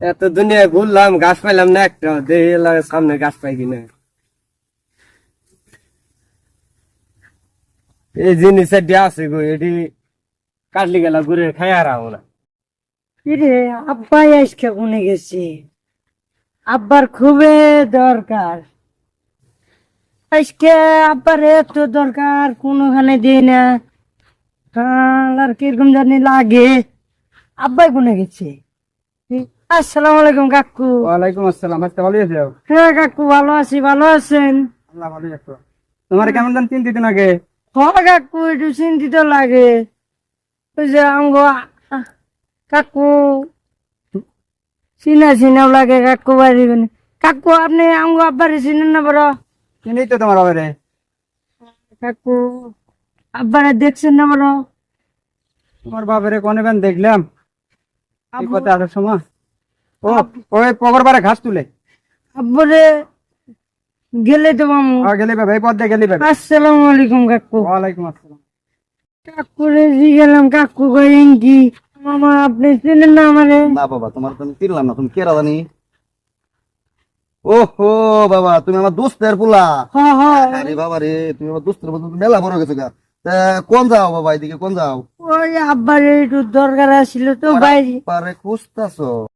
এত দুনিয়া ঘুরলাম, গাছ পাইলাম না একটা। লাগে সামনে গাছ পাই কিনা। এই জিনিসের দিয়ে আছে গো, এটি কাটলি গেলা ঘুরে খাই আর না। কিরে আব্বাই আজকে কোনে গেছে? আব্বার খুবই দরকার। আজকে আব্বার এত দরকার, কোনোখানে দিই না। আর কীরকম জানি লাগে। আব্বাই কোনে গেছে? আসসালামু আলাইকুম কাকু। ওয়ালাইকুম আসসালাম আজকে ভালো আছো? হ্যাঁ কাকু ভালো আছি ভালো আছেন? আল্লাহ ভালো আছো তোমার কেমন জান দিন আগে। হ্যাঁ কাকু একটু চিন্তিত লাগে। ওই যে আমগো কাকু। চিনা চিনাও লাগে কাকু বাড়ি। কাকু আপনি আমগো আব্বারে চিনেন না বড়? চিনি তো তোমার বাবারে কাকু আব্বারে দেখছেন না বড়? তোমার বাবারে কোনে বেন দেখলাম? কথা আসার সময়। ও ওই পগর ঘাস তুলে। আব্বারে গেলে তো মামু। আ, গেলি বাবা এই পথ দিয়ে গেলি বাবা আসসালামু আলাইকুম কাকু। ওয়ালাইকুম আসসালাম। কাকুরে জি গেলাম কাকু কইন কি মামা আপনি চিনেন না আমারে? না বাবা তোমার তো আমি চিনলাম না তুমি কে জানি? ওহো বাবা তুমি আমার দোস্তের পোলা। হ হ আরে বাবা রে তুমি আমার দোস্তের মতো মেলা বড় গেছো গা। কোন যাও বাবা এদিকে কোন যাও? ওই আব্বারে একটু দরকার আছিল তো বাইরে পারে খুঁজতাছো। হ্যাঁ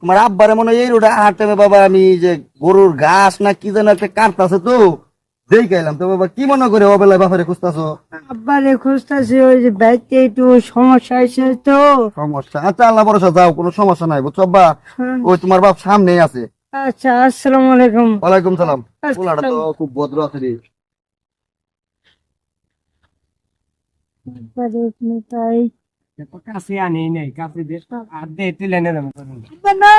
তোমার আব্বারে মনে হয় এই রোডে হাঁটতে বাবা আমি যে গরুর ঘাস না কি যেন একটা কাটতাছে তো। তো বাবা কি মনে করে অবেলায় বাপারে খুঁজতাছো? আব্বারে খুঁজতেছি ওই যে বাইতে একটু সমস্যা হয়েছে তো। সমস্যা? আচ্ছা আল্লাহ ভরসা যাও কোনো সমস্যা নাই বুঝছ আব্বা? হ্যাঁ। ওই তোমার বাপ সামনেই আছে। আচ্ছা আসসালামু আলাইকুম। ওয়ালাইকুম সালাম। পোলাটা তো খুব ভদ্র আছে রে। আব্বারে তাই কাছে আনি নাই কাছে দিয়ে আর দে তুলে নে দেবো না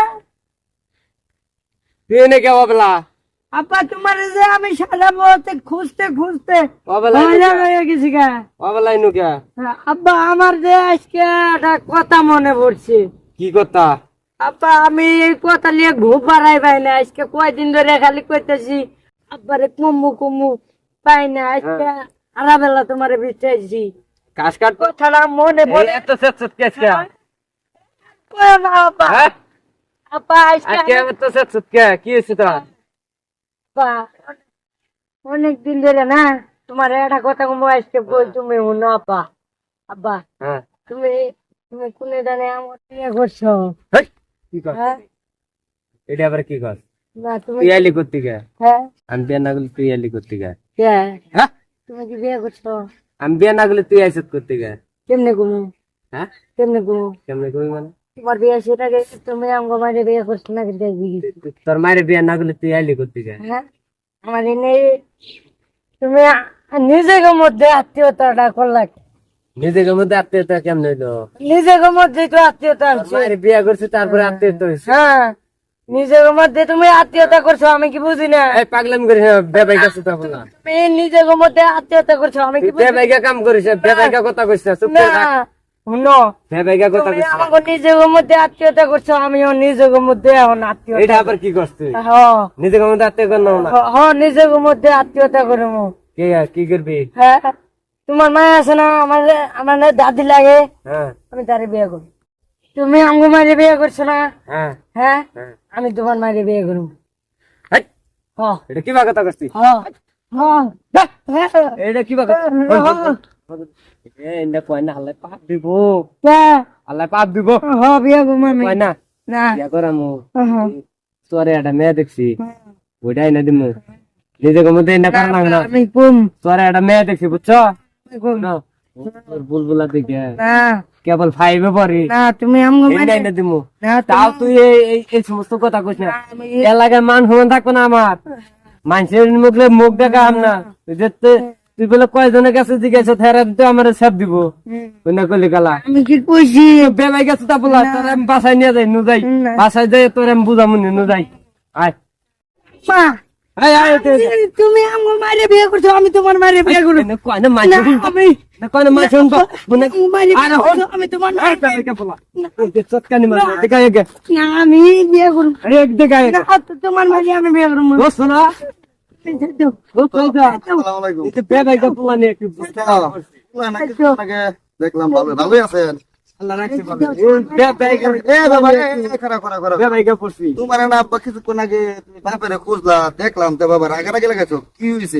তুই এনে কে বাবলা আব্বা তোমার যে আমি সারা বলতে খুঁজতে খুঁজতে বাবলা হয়রান গেছি গা বাবলা ইনু আব্বা আমার যে আজকে একটা কথা মনে পড়ছে কি কথা আব্বা আমি এই কথা নিয়ে ঘুম পাড়াই পাই না আজকে কয়দিন ধরে খালি কইতেছি আব্বারে কুমু কুমু পাই না আজকে আরাবেলা তোমারে বিটাইছি ঘাস কাট কথাটা মনে পড়ে এত সেট সেট কেসে কয় না আব্বা হ্যাঁ? আজকে আজকে এত সেট সেট কে? কি হইছে তোর? আব্বা অনেক দিন ধরে না তোমার একটা কথা কমো আজকে বল তুমি শুনো আব্বা আব্বা হ্যাঁ। তুমি তুমি কোনে জানে আমার বিয়ে করছ? কি কর হ্যাঁ? এটা আবার কি কর না তুমি তুই করতে গে হ্যাঁ। আমি বিয়ে না করলে তুই আইলি করতে গে কে? হ্যাঁ? তুমি কি বিয়ে করছ? আমি বিয়ে না করলে তুই আইসত করতে গে কেমনে ঘুমো? হ্যাঁ? কেমনে ঘুমো? কেমনে কই মানে? তোমার বিয়ে সেটা গেছে তুমি আমগো মাঝে বিয়ে করছ না কিন্তু তোর মায়ের বিয়ে না করলে তুই আইলি করতে গে হ্যাঁ? আমার এনে তুমি নিজেকে মধ্যে আত্মীয়তাটা করলা নিজেকে মধ্যে আত্মীয়তা কেমন হইল? নিজেকে মধ্যে তো আত্মীয়তা মায়ের বিয়ে করছে তারপরে আত্মীয়তা হয়েছে হ্যাঁ। নিজের মধ্যে তুমি আত্মীয়তা করছ আমি কি বুঝি না? এই পাগলাম করিস না বলা। তুমি নিজের মধ্যে আত্মীয়তা করছ আমি কি বুঝি বেবাইকা কাম করিস বেবাইকা কথা কইছ চুপ করে থাক। শুনো। বেবাইকা কথা কইছ। আমাকে নিজের মধ্যে আত্মীয়তা করছ আমিও নিজের মধ্যে এখন আত্মীয়তা। এটা আবার কি হ্যাঁ নিজেকে মধ্যে আত্মীয় কর না। নিজের মধ্যে আত্মীয়তা কে কি করবি? হ্যাঁ তোমার মা আছে না? আমার আমার দাদি লাগে। হ্যাঁ। আমি তারে বিয়ে করি। তুমি আমগো মারে বিয়ে করছ না? হ্যাঁ। হ্যাঁ? হ্যাঁ। আমি তোমার মারে বিয়ে করব এটা কি কথা হ্যাঁ। এটা কি কথা। কয় না আল্লাহ পাপ দিব। আল্লাহ পাপ দিব। বিয়ে করব কয় না? বিয়া করামু। তোরে একটা মেয়ে দেখছি। ওইটাই না দিমু। নিজেকে মধ্যে ইন্দা করা লাগে না তোরে একটা মেয়ে দেখছি বুঝছ? বুলবুলা না। কেবল ফাইভে পড়ি। না তুমি ইন্দাই না দিমু। না তাও তুই এই- সমস্ত কথা কইস না। এলাকায় মান সমান থাকব না আমার। মানুষের মুখলে মুখ দেখা আম না তুই যে তুই বলে কয়জনের কাছে জিজ্ঞাসা থেরা তো আমার সেব দিব। না কলি? গালা আমি কি কইছি? বেলাই গেছে তা বলা তোর আমি বাসায় নিয়ে যাই নু। যাই। বাসায় যাই তোর আমি বুঝামু নি নু যাই আয় মা। তুমি আমগো মারে বিয়ে করছ আমি তোমার মারে বিয়ে করব। না আমি আমি তোমার আমি বিয়ে করব। তোমার মাঝে আমি বিয়ে করব। দেখলাম ভালো ভালোই আছেন আল্লাহ রাখতে পারবে এ বাবা এ, এ, খারা, খারা, খারা। বেবাইকে পড়ছি। তোমার না কিছুক্ষণ আগে তুমি খুঁজলা দেখলাম তো বাবা রাগারাগি লাগাইছো। কি হয়েছে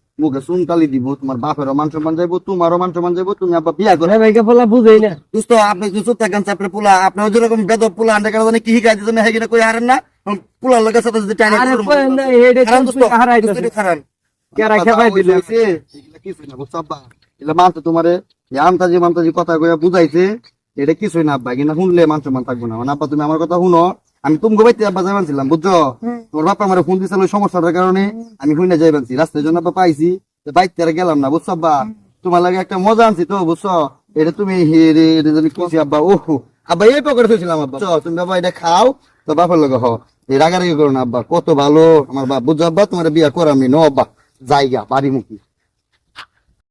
মুখে চুন কালি দিব তোমার বাপেরও মান সম্মান যাইবো তোমারও মান সম্মান যাইবো তুমি আব্বা বিয়া করে। বলা বুঝেই না। দোস্ত আপনি থাকেন চাপড়ে পোলা আপনি যেরকম বেদ পোলা আন্ডা জানি কি দিতেন হেগে না কই হারেন না? পোলার লোকের সাথে যদি আরে কই না, হেডে তো দোস্ত হারাইতাছে। দোস্ত খারান কেরা খেপাই দিলে? না বুঝছ আব্বা? এগুলা মানতে তোমারে এই আমতাজি মামতাজি কথা কইয়া বুঝাইছে এটা কিছুই না আব্বা কিনা শুনলে মান সম্মান থাকব না। মানে আব্বা তুমি আমার কথা শুনো আমি তুমি গোবাইতে আব্বা যাই মানছিলাম বুঝছ? তোমার বাপা আমার ফোন দিছিল ওই সমস্যাটার কারণে আমি শুনে যাই মানছি রাস্তায় জন্য আব্বা পাইছি বাইক তেরা গেলাম না বুঝছ আব্বা? তোমার লাগে একটা মজা আনছি তো বুঝছ? এটা তুমি হেরে এটা আব্বা ওহো। আব্বা এই পকেটে থইছিলাম আব্বা তুমি বাবা এটা খাও তো বাপের লগে হ এই রাগারাগি করো না আব্বা কত ভালো আমার বাপ। বুঝছ আব্বা? তোমার বিয়া করামি ন আব্বা। জায়গা বাড়ি মুখী